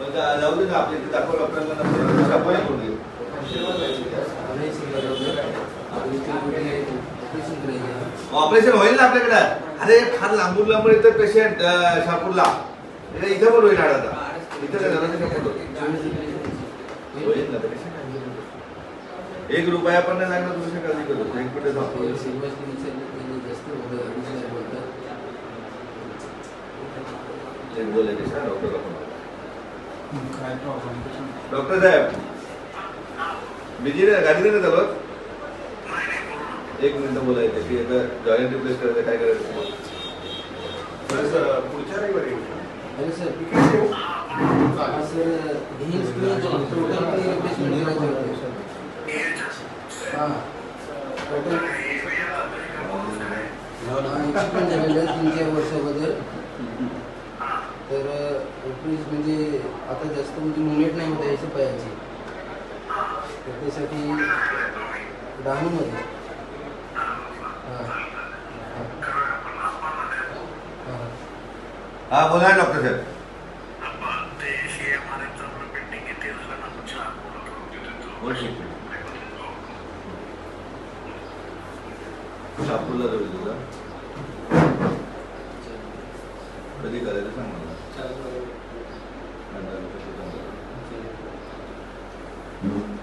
मग ना आपल्या इथे दाखव डॉक्टरांना आपण करून ऑपरेशन होईल ना आपल्याकडे? अरे फार लांबून लांबून इथं पेशंट शापूरला इथं पण होईल आता इथं झालं होईल ना एक रुपया पण नाही लागणार तुझ्या काळजी करतो एक कुठे जास्त डॉक्टर बोलायचे डॉक्टरला पण काय प्रॉब्लेम डॉक्टर साहेब बिजी नाही गाडी नाही चालवत एक मिनिट बोलायचं की आता जॉईंट रिप्लेस करायचं काय करायचं पुढच्या रविवारी. अरे सर. हा सर वर्ष अगोदर तर रुपीज म्हणजे आता जास्त म्हणजे मुवमेंट नाही होत याची पायाची. तर त्यासाठी डहाणूमध्ये. हां. हां हा बोला डॉक्टर साहेब. बोल ठीक कधी करायचं सांग मला.